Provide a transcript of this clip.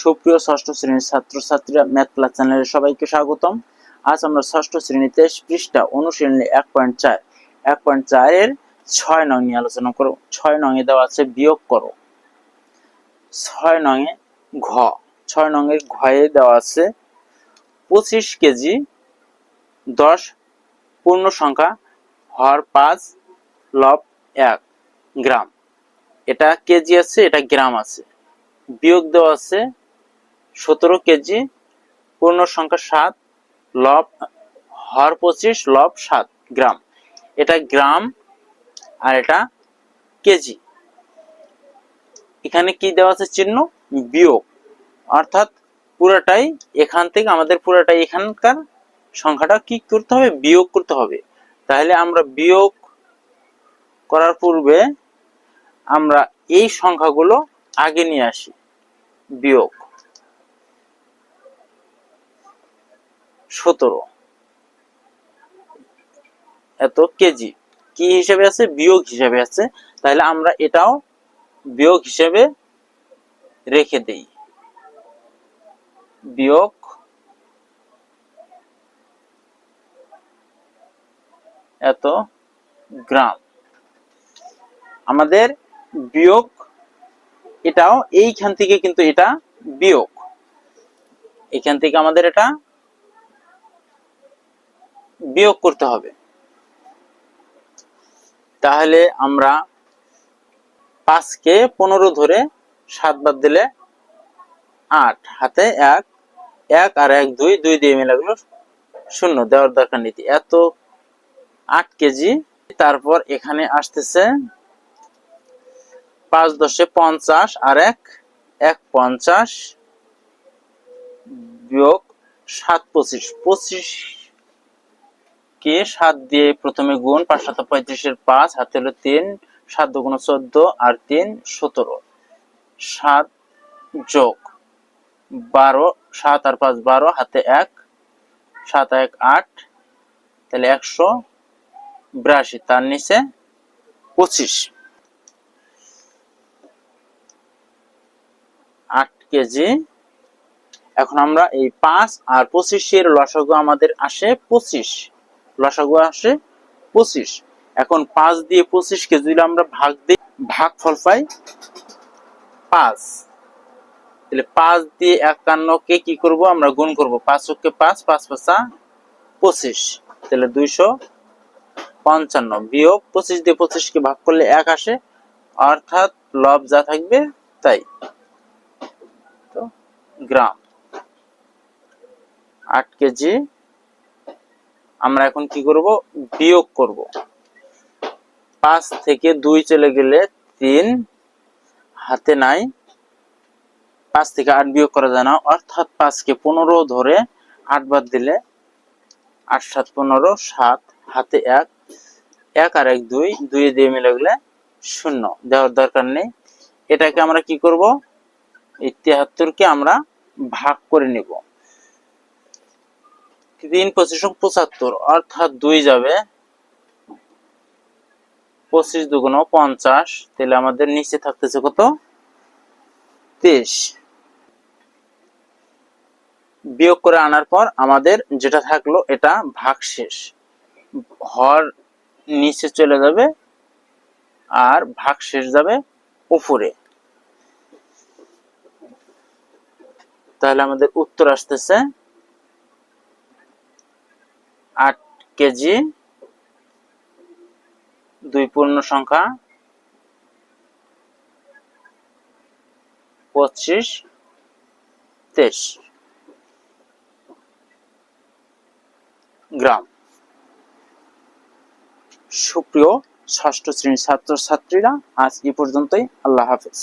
সুপ্রিয় ষষ্ঠ শ্রেণির ছাত্রছাত্রীরা ম্যাথ ক্লাস চ্যানেলে সবাইকে স্বাগতম। আজ আমরা ষষ্ঠ শ্রেণীতে পৃষ্ঠা অনুশীলনী এক পয়েন্ট চার। এক পয়েন্ট চারের ছয় নং নিয়ে আলোচনা করো। ছয় নং এ দেওয়া আছে বিয়োগ করো। ছয় নং এ ঘ। ছয় নং এর ঘয়ে দেওয়া আছে পঁচিশ কেজি দশ পূর্ণ সংখ্যা হর পাঁচ লব এক গ্রাম। এটা কেজি আছে, এটা গ্রাম আছে। বিয়োগ দেওয়া আছে সতেরো কেজি, পূর্ণ সংখ্যা সাত, লব, হর পঁচিশ, লব সাত গ্রাম। এটা গ্রাম আর এটা কেজি। এখানে কি দেওয়া আছে চিহ্ন? বিয়োগ। অর্থাৎ পুরোটাই এখান থেকে আমাদের পুরোটাই এখানকার সংখ্যাটা কি করতে হবে? বিয়োগ করতে হবে। তাহলে আমরা বিয়োগ করার পূর্বে আমরা এই সংখ্যাগুলো আগে নিয়ে আসি। বিয়োগ। সতেরো। এত কেজি কি হিসেবে আছে? বিয়োগ হিসেবে আছে। তাহলে আমরা এটাও বিয়োগ হিসেবে রেখে দেই। বিয়োগ এত গ্রাম। আমাদের বিয়োগ এটাও এইখান থেকে কিন্তু এটা বিয়োগ। এখান থেকে আমাদের এটা বিয়োগ করতে হবে। তাহলে আমরা পাঁচকে পনেরো ধরে সাত বাদ দিলে আট। হাতে এক এক আর এক দুই দুই দিয়ে মিলে গেল শূন্য। দেওয়ার দরকার নেই। এত আট কেজি। তারপর এখানে আসতেছে পাঁচ দশে পঞ্চাশ আর এক এক পঞ্চাশ বিয়োগ সাত পঁচিশ। পঁচিশ কে সাত দিয়ে প্রথমে গুণ? পাঁচ সাত পঁয়ত্রিশের পাঁচ, হাতে হলো তিন, সাত দুগুণ চোদ্দ, আর তিন সতেরো। সাত যোগ বারো, সাত আর পাঁচ বারো, হাতে এক, সাত এক আট, তাহলে একশো বিরাশি, তার নিচে পঁচিশ। আট কেজি। এখন আমরা এই পাঁচ আর পঁচিশের লসাগু আমাদের আসে পঁচিশ। লসাগু আসে পঁচিশ। এখন পাঁচ দিয়ে পঁচিশ কেজি দিলে আমরা ভাগ দিই ভাগ ফল পাই পাঁচ। তাহলে পাঁচ দিয়ে একান্নকে কি করব? আমরা গুণ করব পাঁচ পাঁচ পাঁচ পাঁচা পঁচিশ। তাহলে দুইশো পঞ্চান্ন বিয়োগ পঁচিশ দিয়ে পঁচিশকে ভাগ করলে এক আসে। অর্থাৎ লব যা থাকবে তাই। তো গ্রাম আট কেজি আমরা এখন কি করব? বিয়োগ করব। পাঁচ থেকে দুই চলে গেলে তিন, হাতে নাই। পাঁচ থেকে আট বিয়োগ করা যায় না, অর্থাৎ পাঁচকে পনেরো ধরে আট বাদ দিলে আট সাত পনেরো, সাত, হাতে এক এক আর এক দুই দুই দিয়ে মিলে গেলে শূন্য। দেওয়ার দরকার নেই। এটাকে আমরা কি করব? এই তিয়াত্তরকে আমরা ভাগ করে নিব। তিন পঁচিশ পঁচাত্তর, অর্থাৎ দুই যাবে পঁচিশ দুগুণ পঞ্চাশ, তাহলে আমাদের নিচে থাকতেছে কত? তেইশ বিয়োগ করে আনার পর আমাদের যেটা থাকল এটা ভাগ শেষ। হর নিচে চলে যাবে আর ভাগ শেষ যাবে উপরে। তাহলে আমাদের উত্তর আসতেছে আট কেজি, দুই পূর্ণ সংখ্যা, পঁচিশ, তেইশ গ্রাম। সুপ্রিয় ষষ্ঠ শ্রেণির ছাত্র ছাত্রীরা আজ এ পর্যন্তই। আল্লাহ হাফেজ।